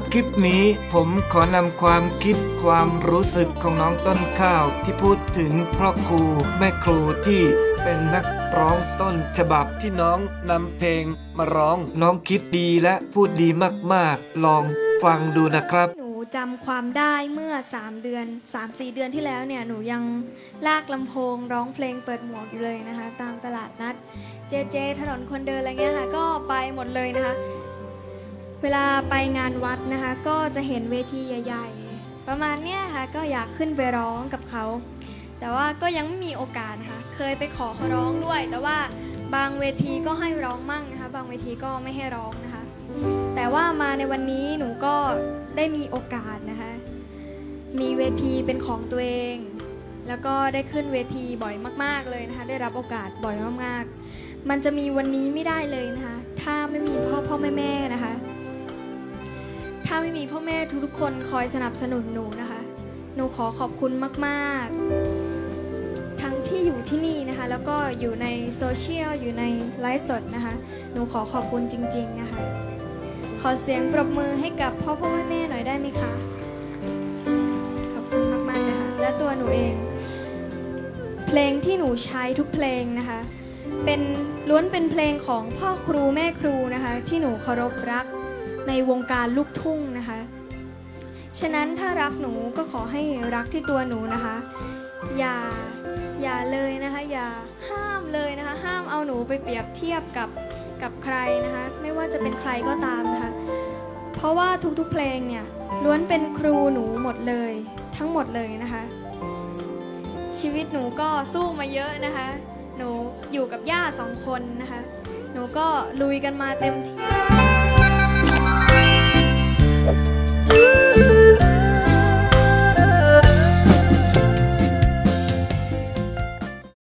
บคลิปนี้ผมขอนำความคิดความรู้สึกของน้องต้นข้าว ที่พูดถึงพ่อครูแม่ครูที่เป็นนักร้องต้นฉบับที่น้องนำเพลงมาร้องน้องคิดดีและพูดดีมากๆ ลองฟังดูนะครับ หนูจำความได้เมื่อ 3 เดือน 3-4 เดือนที่แล้วเนี่ย หนูยังลากลำโพงร้องเพลงเปิดหมวกอยู่เลยนะคะ ตามตลาดนัด เจเจถนนคนเดินอะไรเงี้ยค่ะ ก็ไปหมดเลยนะคะ เวลาไปงานวัดนะคะ ก็จะเห็นเวทีใหญ่ ๆ ประมาณเนี้ยค่ะก็อยากขึ้นไปร้องกับเขา แต่ว่าก็ยังไม่มีโอกาสนะคะเคยไปขอเขาร้องด้วย แต่ว่าบางเวทีก็ให้ร้องมั่งนะคะ บางเวทีก็ไม่ให้ร้องนะคะ แต่ว่ามาในวันนี้หนูก็ได้มีโอกาสนะคะ มีเวทีเป็นของตัวเอง แล้วก็ได้ขึ้นเวทีบ่อยมาก ๆเลยนะคะ ได้รับโอกาสบ่อยมากๆ มันจะมีวันนี้ไม่ได้เลยนะคะ ถ้าไม่มีพ่อพ่อแม่แม่นะคะ ถ้าไม่มีพ่อแม่ทุกๆคนคอยสนับสนุนหนูนะคะ หนูขอขอบคุณมากๆ ทั้งที่อยู่ที่นี่นะคะ แล้วก็อยู่ในโซเชียลอยู่ในไลฟ์สดนะคะ หนูขอขอบคุณจริง ๆนะคะ ขอเสียงปรบมือให้กับพ่อพ่อแม่แม่หน่อยได้ไหมคะขอบคุณมากๆนะคะ และตัวหนูเอง เพลงที่หนูใช้ทุกเพลงนะคะ เป็นล้วนเป็นเพลงของพ่อครูแม่ครูนะคะ ที่หนูเคารพรัก ในวงการลูกทุ่งนะคะ ฉะนั้นถ้ารักหนูก็ขอให้รักที่ตัวหนูนะคะ อย่าอย่าเลยนะคะ อย่าห้ามเลยนะคะ ห้ามเอาหนูไปเปรียบเทียบกับกับใครนะคะ ไม่ว่าจะเป็นใครก็ตามนะคะ เพราะว่าทุกๆเพลงเนี่ยล้วนเป็นครูหนูหมดเลย ทั้งหมดเลยนะคะ ชีวิตหนูก็สู้มาเยอะนะคะ หนูอยู่กับย่าสองคนนะคะ หนูก็ลุยกันมาเต็มที่